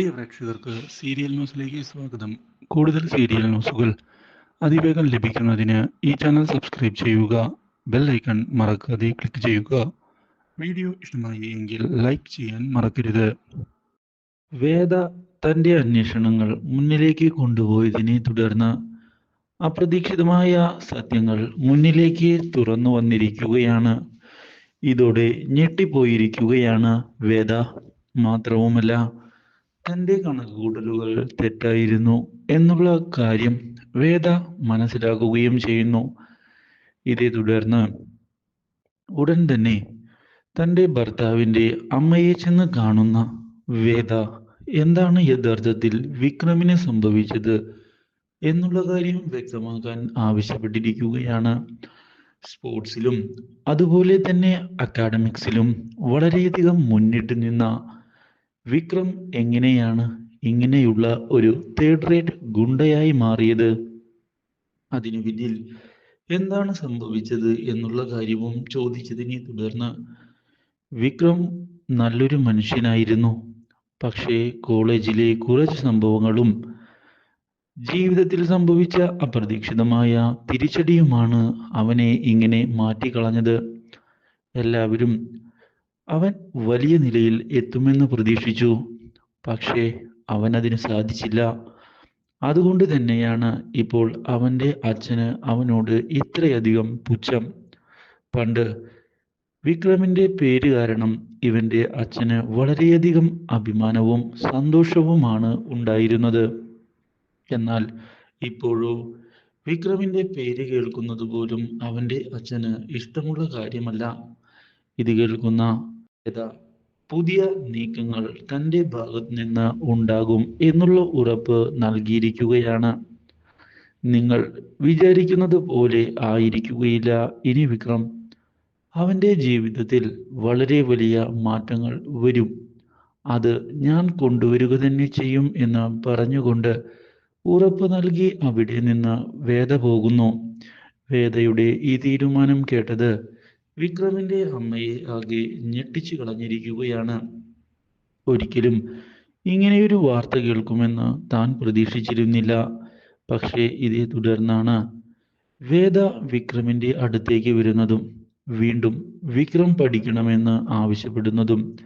പ്രിയ പ്രേക്ഷകർക്ക് സീരിയൽ ന്യൂസിലേക്ക് സ്വാഗതം. കൂടുതൽ സീരിയൽ ന്യൂസുകൾ അതിവേഗം ലഭിക്കുന്നതിന് ഈ ചാനൽ സബ്സ്ക്രൈബ് ചെയ്യുക ബെൽ ഐക്കൺ മറക്കാതെ ക്ലിക്ക് ചെയ്യുക. വീഡിയോ ഇഷ്ടമായി എങ്കിൽ ലൈക്ക് ചെയ്യാൻ മറക്കരുത്. വേദ തന്റെ അന്വേഷണങ്ങൾ മുന്നിലേക്ക് കൊണ്ടുപോയതിനെ തുടർന്ന് അപ്രതീക്ഷിതമായ സത്യങ്ങൾ മുന്നിലേക്ക് തുറന്നു വന്നിരിക്കുകയാണ്. ഇതോടെ ഞെട്ടിപ്പോയിരിക്കുകയാണ് വേദ. മാത്രവുമല്ല തന്റെ കണക്കുകൂട്ടലുകൾ തെറ്റായിരുന്നു എന്നുള്ള കാര്യം വേദ മനസ്സിലാക്കുകയും ചെയ്യുന്നു. ഇതേ തുടർന്ന് ഉടൻ തന്നെ തന്റെ ഭർത്താവിന്റെ അമ്മയെ ചെന്ന് കാണുന്ന വേദ എന്താണ് യഥാർത്ഥത്തിൽ വിക്രമിന് സംഭവിച്ചത് എന്നുള്ള കാര്യം വ്യക്തമാക്കാൻ ആവശ്യപ്പെട്ടിരിക്കുകയാണ്. സ്പോർട്സിലും അതുപോലെ തന്നെ അക്കാഡമിക്സിലും വളരെയധികം മുന്നിട്ട് നിന്ന വിക്രം എങ്ങനെയാണ് ഇങ്ങനെയുള്ള ഒരു തേർഡ് റേറ്റ് ഗുണ്ടയായി മാറിയത്? അതിനു പിന്നിൽ എന്താണ് സംഭവിച്ചത് എന്നുള്ള കാര്യവും ചോദിച്ചതിനെ തുടർന്ന് വിക്രം നല്ലൊരു മനുഷ്യനായിരുന്നു. പക്ഷേ കോളേജിലെ കുറച്ച് സംഭവങ്ങളും ജീവിതത്തിൽ സംഭവിച്ച അപ്രതീക്ഷിതമായ തിരിച്ചടിയുമാണ് അവനെ ഇങ്ങനെ മാറ്റിക്കളഞ്ഞത്. എല്ലാവരും അവൻ വലിയ നിലയിൽ എത്തുമെന്ന് പ്രതീക്ഷിച്ചു. പക്ഷേ അവൻ അതിന് സാധിച്ചില്ല. അതുകൊണ്ട് തന്നെയാണ് ഇപ്പോൾ അവന്റെ അച്ഛന് അവനോട് ഇത്രയധികം പുച്ഛം. പണ്ട് വിക്രമിന്റെ പേര് കാരണം ഇവന്റെ അച്ഛന് വളരെയധികം അഭിമാനവും സന്തോഷവുമാണ് ഉണ്ടായിരുന്നത്. എന്നാൽ ഇപ്പോഴോ വിക്രമിന്റെ പേര് കേൾക്കുന്നത് പോലും അവന്റെ അച്ഛന് ഇഷ്ടമുള്ള കാര്യമല്ല. ഇത് കേൾക്കുന്ന യഥാ പുതിയ നീക്കങ്ങൾ തന്റെ ഭാഗത്ത് നിന്ന് ഉണ്ടാകും എന്നുള്ള ഉറപ്പ് നൽകിയിരിക്കുകയാണ്. നിങ്ങൾ വിചാരിക്കുന്നത് പോലെ ആയിരിക്കുകയില്ല. ഇനി വിക്രം അവന്റെ ജീവിതത്തിൽ വളരെ വലിയ മാറ്റങ്ങൾ വരും. അത് ഞാൻ കൊണ്ടുവരിക തന്നെ ചെയ്യും എന്ന് പറഞ്ഞുകൊണ്ട് ഉറപ്പ് നൽകി അവിടെ നിന്ന് വേദ പോകുന്നു. വേദയുടെ ഈ തീരുമാനം കേട്ടത് വിക്രമിന്റെ അമ്മയെ ആകെ ഞെട്ടിച്ചു കളഞ്ഞിരിക്കുകയാണ്. ഒരിക്കലും ഇങ്ങനെയൊരു വാർത്ത കേൾക്കുമെന്ന് താൻ പ്രതീക്ഷിച്ചിരുന്നില്ല. പക്ഷേ ഇതേ തുടർന്നാണ് വേദ വിക്രമിന്റെ അടുത്തേക്ക് വരുന്നതും വീണ്ടും വിക്രം പഠിക്കണമെന്ന് ആവശ്യപ്പെടുന്നതും.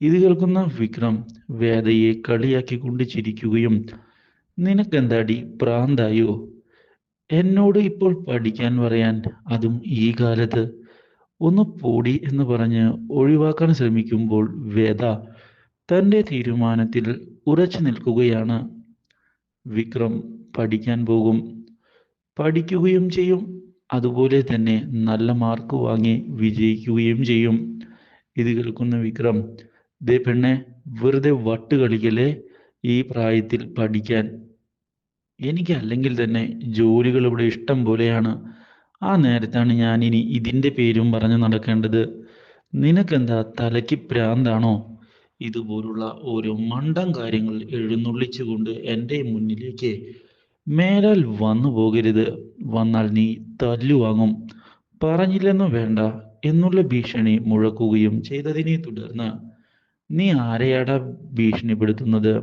ഇത് കേൾക്കുന്ന വിക്രം വേദയെ കളിയാക്കിക്കൊണ്ട് ചിരിക്കുകയും നിനക്കെന്താടി പ്രാന്തായോ? എന്നോട് ഇപ്പോൾ പഠിക്കാൻ പറയാൻ അതും ഈ കാലത്ത് ഒന്ന് പോടി എന്ന് പറഞ്ഞ് ഒഴിവാക്കാൻ ശ്രമിക്കുമ്പോൾ വേദ തന്റെ തീരുമാനത്തിൽ ഉറച്ചു നിൽക്കുകയാണ്. വിക്രം പഠിക്കാൻ പോകും. പഠിക്കുകയും ചെയ്യും. അതുപോലെ തന്നെ നല്ല മാർക്ക് വാങ്ങി വിജയിക്കുകയും ചെയ്യും. ഇത് കേൾക്കുന്ന വിക്രം ദേ പെണ്ണെ വെറുതെ വട്ട് കളിക്കലേ ഈ പ്രായത്തിൽ പഠിക്കാൻ? എനിക്ക് അല്ലെങ്കിൽ തന്നെ ജോലികൾ ഇവിടെ ഇഷ്ടം പോലെയാണ്. ആ നേരത്താണ് ഞാൻ ഇനി ഇതിന്റെ പേരും പറഞ്ഞു നടക്കേണ്ടത്. നിനക്കെന്താ തലയ്ക്ക് പ്രാന്താണോ? ഇതുപോലുള്ള ഓരോ മണ്ടം കാര്യങ്ങൾ എഴുന്നള്ളിച്ചുകൊണ്ട് എന്റെ മുന്നിലേക്ക് മേലാൽ വന്നു പോകരുത്. വന്നാൽ നീ തല്ലുവാങ്ങും. പറഞ്ഞില്ലെന്നു വേണ്ട എന്നുള്ള ഭീഷണി മുഴക്കുകയും ചെയ്തതിനെ തുടർന്ന് നീ ആരെയാടാ ഭീഷണിപ്പെടുത്തുന്നത്?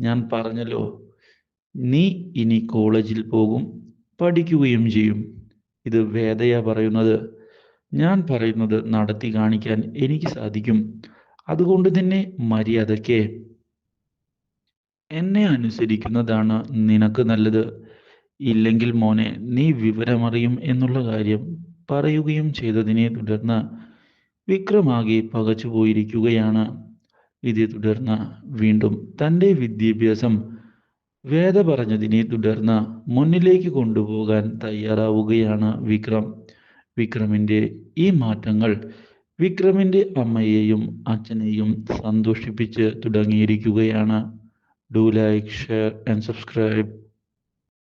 ഞാൻ പറഞ്ഞല്ലോ നീ ഇനി കോളേജിൽ പോകും പഠിക്കുകയും ചെയ്യും. ഇത് വേദയ പറയുന്നത് ഞാൻ പറയുന്നത് നടത്തി കാണിക്കാൻ എനിക്ക് സാധിക്കും. അതുകൊണ്ട് തന്നെ മര്യാദയ്ക്ക്. എന്നെ അനുസരിക്കുന്നതാണ് നിനക്ക് നല്ലത്. ഇല്ലെങ്കിൽ മോനെ നീ വിവരമറിയും എന്നുള്ള കാര്യം പറയുകയും ചെയ്തതിനെ തുടർന്ന് വിക്രമാകെ പകച്ചു പോയിരിക്കുകയാണ് ഇതേ തുടർന്ന് വീണ്ടും തന്റെ വിദ്യാഭ്യാസം വേദ പറഞ്ഞതിനെ തുടർന്ന് മുന്നിലേക്ക് കൊണ്ടുപോകാൻ തയ്യാറാവുകയാണ് വിക്രം. വിക്രമിന്റെ ഈ മാറ്റങ്ങൾ വിക്രമിന്റെ അമ്മയെയും അച്ഛനെയും സന്തോഷിപ്പിച്ച് തുടങ്ങിയിരിക്കുകയാണ്. Do like share and subscribe